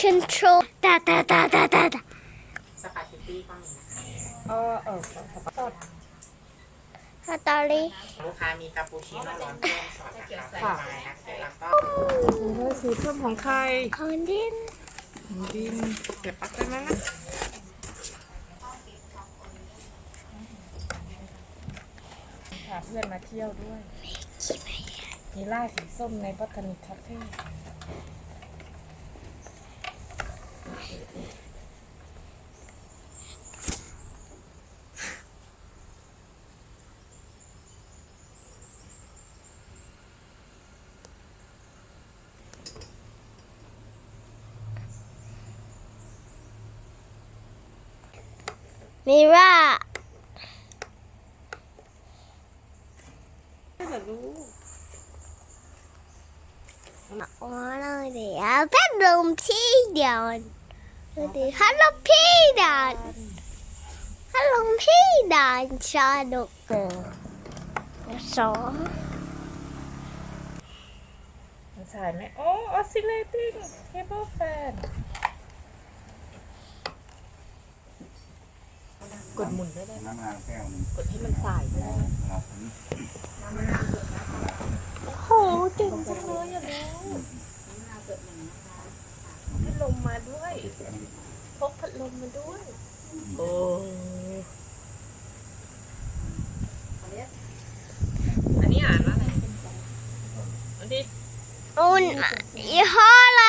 control ตาตาตาตาตาสปาเกตตี้ก็มีนะคะเออเออสดสตอรี่ลูกค้ามีคาปูชิโน่ร้อนเพิ่มช็อตนะคะใส่ไม้นะคะแล้วก็เฮ้ยสีส้มของใครของดินของดินเก็บปักได้ไหมนะพาเพื่อนมาเที่ยวด้วยมีล่าสีส้มในบัตตานิคคาเฟ่ มิร่าไม่เหรอลูกอ๋อเลยเดี๋ยวพัดลมพี่เดียวเดี๋ยวพัดลมพี่เดียวพัดลมพี่เดียวชาดกเกินสองมันสายไหมโอ้ oscillating table กดหมุนได้เลยน้ำงานแก้วหนึงกดให้มันสายได้เราคนนี้โหเก่งจังเลยอะพัดลมมาด้วยพกพัดลมมาด้วย โอ้อันนี้อ่านว่าอะไรอันนี้ อุ่นยี่ห้อ